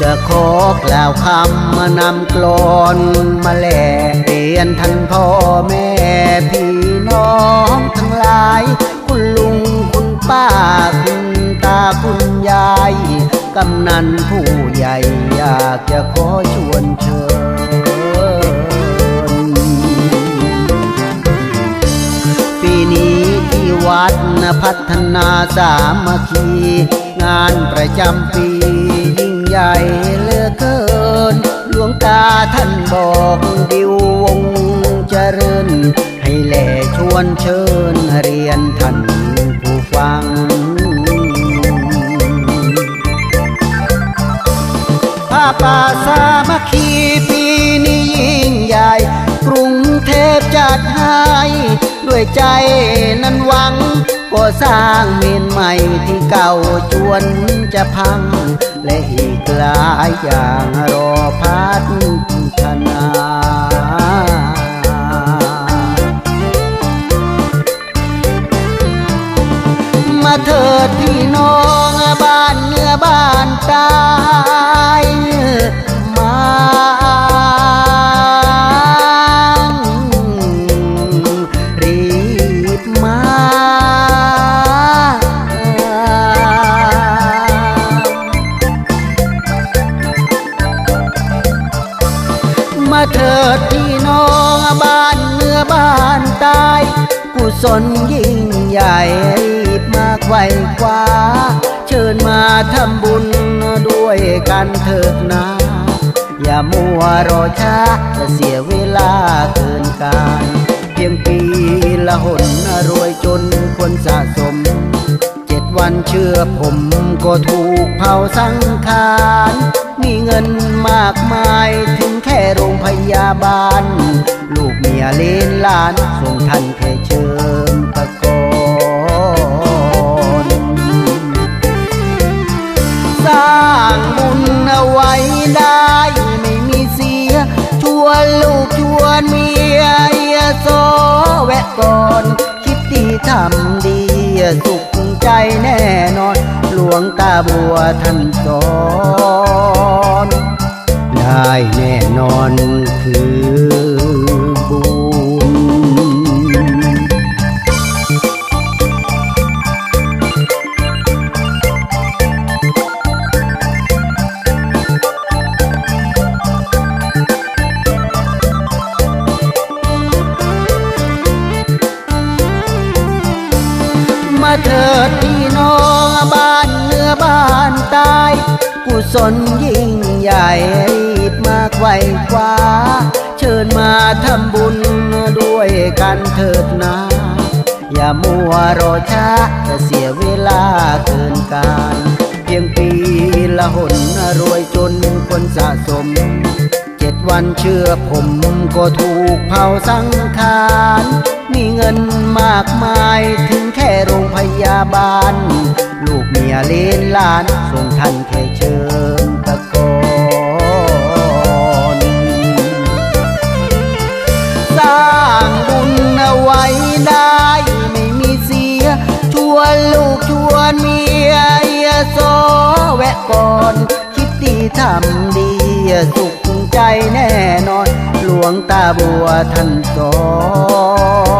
จะขอกล่าวคำมานำกลอนมาแลกเรียนท่านพ่อแม่พี่น้องทั้งหลาย คุณลุงคุณป้าคุณตาคุณยาย กำนันผู้ใหญ่อยากจะขอชวนเชิญ ปีนี้ที่วัดพัฒนาสามัคคี งานประจำปี ใหญ่เลือเกิน หลวงตาท่านบอกดิววงเจริญ ให้แหล่ชวนเชิญเรียนท่านผู้ฟังผ้าป่าสามัคคีปีนี้ยิ่งใหญ่ กรุงเทพจัดให้ด้วยใจนั้นหวังก็สร้างเมนใหม่ที่เก่าจวนจะพัง และอีกหลายอย่างรอพัฒนามาเถิดพี่น้องบ้านเนื้อบ้านตา กุศลยิ่งใหญ่มาไขว้คว้า เชิญมาทำบุญด้วยกันเถิดนา อย่ามัวรอช้าจะเสียเวลาเกินการ เพียงปีละหนรวยจนควรสะสม เจ็ดวันเชื่อผมก็ถูกเผาสังขารมีเงินมากมายถึงแค่โรงพยาบาล ลูกเมียเลนลานส่งท่านแค่เชิญตะกอนสร้างบุญเอาไว้ได้ไม่มีเสีย ชวนลูกชวนเมียโซแวะก่อน คิดดีทำดีสุขใจแน่นอน หลวงตาบัวท่านสอนได้แน่นอนคือ เถิดพี่น้องบ้านเนื้อบ้านตายกุศลยิ่งใหญ่มาไขว้คว้า เชิญมาทำบุญด้วยกันเถิดนา อย่ามัวรอช้าจะเสียเวลาเกินการ เพียงปีละหนรวยจนคนสะสมเจ็ดวันเชื่อผมก็ถูกเผาสังขาร มีเงินมากมายถึงแค่ บาลลูกเมียเลนหลานส่งท่านแค่เชิญตะกอนสร้างบุญเอาไว้ได้ไม่มีเสีย ชวนลูกชวนเมียโซแวะก่อน คิดดีทำดีสุขใจแน่นอน หลวงตาบัวท่านสอน